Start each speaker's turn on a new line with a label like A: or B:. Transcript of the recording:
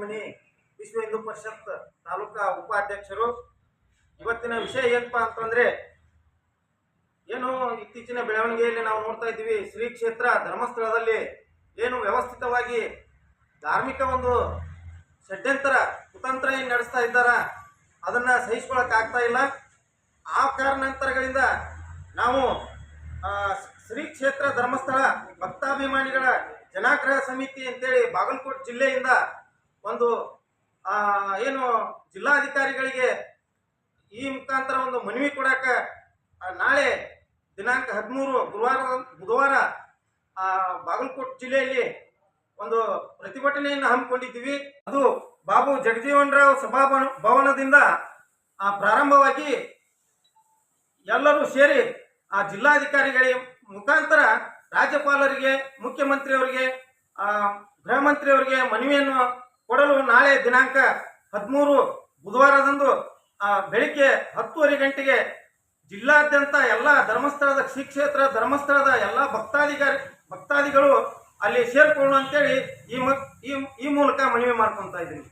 A: ರಾಜಮಣಿ ವಿಶ್ವ ಹಿಂದೂ ಪರಿಷತ್ ತಾಲೂಕಾ ಉಪಾಧ್ಯಕ್ಷರು. ಇವತ್ತಿನ ವಿಷಯ ಏನಪ್ಪಾ ಅಂತಂದ್ರೆ, ಏನು ಇತ್ತೀಚಿನ ಬೆಳವಣಿಗೆಯಲ್ಲಿ ನಾವು ನೋಡ್ತಾ ಇದ್ದೀವಿ, ಶ್ರೀ ಕ್ಷೇತ್ರ ಧರ್ಮಸ್ಥಳದಲ್ಲಿ ಏನು ವ್ಯವಸ್ಥಿತವಾಗಿ ಧಾರ್ಮಿಕ ಒಂದು ಷಡ್ಯಂತರ, ಕುತಂತ್ರ ಏನು ನಡೆಸ್ತಾ ಇದ್ದಾರ, ಅದನ್ನ ಸಹಿಸ್ಕೊಳಕ್ಕಾಗ್ತಾ ಇಲ್ಲ. ಆ ಕಾರಣಾಂತರಗಳಿಂದ ನಾವು ಶ್ರೀ ಕ್ಷೇತ್ರ ಧರ್ಮಸ್ಥಳ ಭಕ್ತಾಭಿಮಾನಿಗಳ ಜನಾಗ್ರಹ ಸಮಿತಿ ಅಂತೇಳಿ ಬಾಗಲಕೋಟೆ ಜಿಲ್ಲೆಯಿಂದ ಒಂದು ಏನು ಜಿಲ್ಲಾಧಿಕಾರಿಗಳಿಗೆ ಈ ಮುಖಾಂತರ ಒಂದು ಮನವಿ ಕೊಡಾಕ ನಾಳೆ ದಿನಾಂಕ ಹದಿಮೂರು ಗುರುವಾರ, ಬುಧವಾರ ಬಾಗಲಕೋಟೆ ಜಿಲ್ಲೆಯಲ್ಲಿ ಒಂದು ಪ್ರತಿಭಟನೆಯನ್ನು ಹಮ್ಮಿಕೊಂಡಿದ್ದೀವಿ. ಅದು ಬಾಬು ಜಗಜೀವನ್ ರಾವ್ ಸಭಾಭವನ, ಭವನದಿಂದ ಪ್ರಾರಂಭವಾಗಿ ಎಲ್ಲರೂ ಸೇರಿ ಆ ಜಿಲ್ಲಾಧಿಕಾರಿಗಳಿಗೆ ಮುಖಾಂತರ ರಾಜ್ಯಪಾಲರಿಗೆ, ಮುಖ್ಯಮಂತ್ರಿಯವರಿಗೆ ಗೃಹ ಮಂತ್ರಿಯವರಿಗೆ ಮನವಿಯನ್ನು ಕೊಡಲು ನಾಳೆ ದಿನಾಂಕ ಹದಿಮೂರು ಬುಧವಾರದಂದು ಬೆಳಿಗ್ಗೆ ಹತ್ತುವರೆ ಗಂಟೆಗೆ ಜಿಲ್ಲಾದ್ಯಂತ ಎಲ್ಲ ಧರ್ಮಸ್ಥಳದ ಶ್ರೀಕ್ಷೇತ್ರ ಧರ್ಮಸ್ಥಳದ ಎಲ್ಲ ಭಕ್ತಾಧಿಕಾರಿ, ಭಕ್ತಾದಿಗಳು ಅಲ್ಲಿ ಸೇರ್ಕೊಳ್ಳು ಅಂತೇಳಿ ಈ ಮ ಈ ಈ ಮೂಲಕ ಮನವಿ ಮಾಡ್ಕೊತಾ ಇದ್ದೀನಿ.